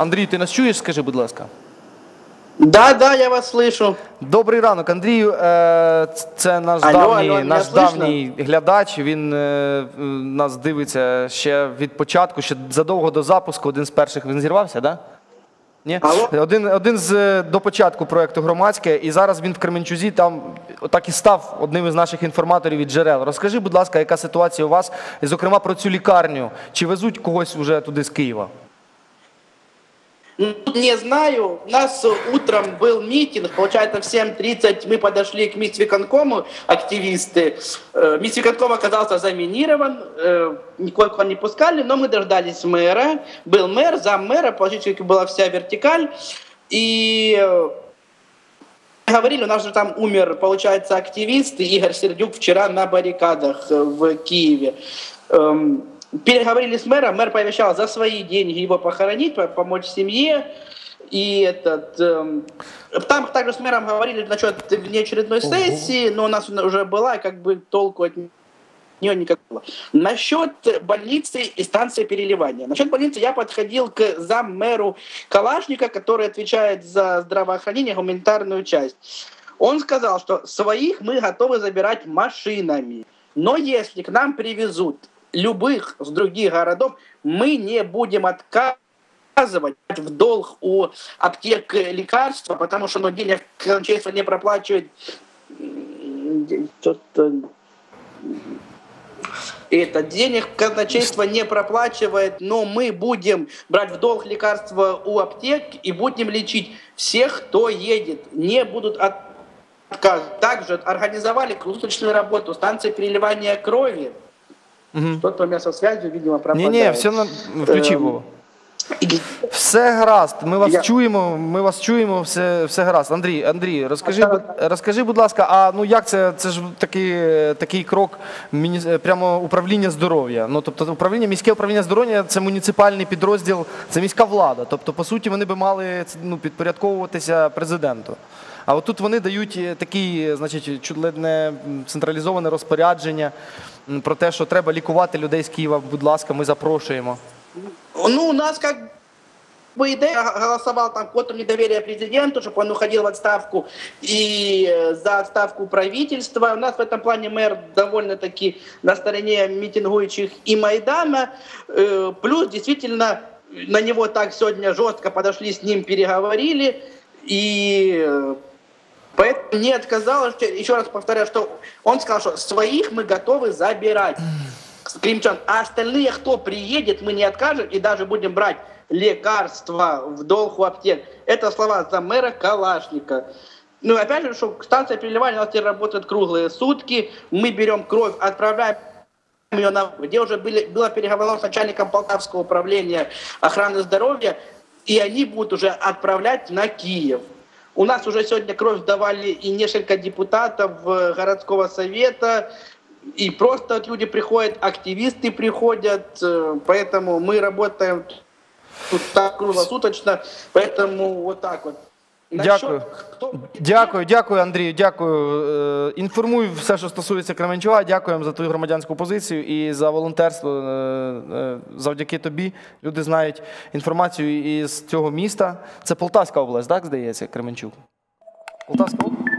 Андрій, ти нас чуєш? Скажи, будь ласка. Да, да, я вас слышу. Добрий ранок, Андрію. Е, Це наш Алло, давній, алло, мене наш слышно? давній глядач. Він е, нас дивиться ще від початку, ще задовго до запуску. Один з перших він зірвався, да? Ні? Алло? Один, один з е, до початку проекту громадське, і зараз він в Кременчузі там так і став одним із наших інформаторів від джерел. Розкажи, будь ласка, яка ситуація у вас, і, зокрема, про цю лікарню. Чи везуть когось уже туди з Києва? Ну, Не знаю. У нас утром был митинг, получается, в 7.30 мы подошли к Мисвиконкому, активисты. Э, Мисвиконком оказался заминирован, э, никого не пускали, но мы дождались мэра. Был мэр, зам мэра, получается, была вся вертикаль. И э, говорили, у нас же там умер, получается, активист Игорь Сердюк вчера на баррикадах в Киеве. Переговорили с мэром, мэр пообещал за свои деньги его похоронить, по- помочь семье. И этот... эм, Там также с мэром говорили насчет внеочередной сессии, но у нас уже была, как бы толку от нее никакого. Насчет больницы и станции переливания. Насчет больницы я подходил к заммэру Калашника, который отвечает за здравоохранение, гуманитарную часть. Он сказал, что своих мы готовы забирать машинами. Но если к нам привезут любых с других городов, мы не будем отказывать в долг у аптек лекарства, потому что ну, денег казначейство не проплачивает. Что-то это денег казначейство не проплачивает, но мы будем брать в долг лекарства у аптек и будем лечить всех, кто едет. Не будут от- отказ. Также организовали круглосуточную работу, станция переливания крови. Что-то у меня со связью, видимо, Ні, пропадает. ні, все на включи, Ем, Вова. Все гаразд. Ми вас Я- чуємо. Ми вас чуємо. Все, все гаразд. Андрій, Андрій, розкажи, будь- розкажи, будь ласка, а ну як це? Це ж такий, такий крок міні- прямо управління здоров'я. Ну тобто, управління, міське управління здоров'я це муніципальний підрозділ, це міська влада. Тобто, по суті, вони би мали ну, підпорядковуватися президенту. А от тут вони дають е, такі, значить, чуть ли не централізоване розпорядження про те, що треба лікувати людей з Києва. Будь ласка, ми запрошуємо. Ну, у нас как бы идея голосовал там квоту недоверия президенту, чтобы он уходил в отставку и э, за отставку правительства. У нас в этом плане мэр довольно-таки на стороне митингующих и Майдана. Э, Плюс действительно на него так сегодня жестко подошли, с ним переговорили. И э, Поэтому не отказалось. Еще раз повторяю, что он сказал, что своих мы готовы забирать. Крымчан. А остальные, кто приедет, мы не откажем и даже будем брать лекарства в долг у аптек. Это слова за мэра Калашника. Ну, опять же, что станция переливания у нас теперь работает круглые сутки. Мы берем кровь, отправляем ее на... Где уже были, было переговорено с начальником Полтавского управления охраны здоровья, и они будут уже отправлять на Киев. У нас уже сегодня кровь давали и несколько депутатов э, городского совета, и просто вот люди приходят, активисты приходят, э, поэтому мы работаем тут так круглосуточно, поэтому вот так вот. Дякую. Дякую, дякую, Андрію. Дякую. Інформую все, що стосується Кременчуга. Дякуємо за твою громадянську позицію і за волонтерство. Е, е, Завдяки тобі люди знають інформацію із цього міста. Це Полтавська область, так здається, Кременчук? Полтавська область?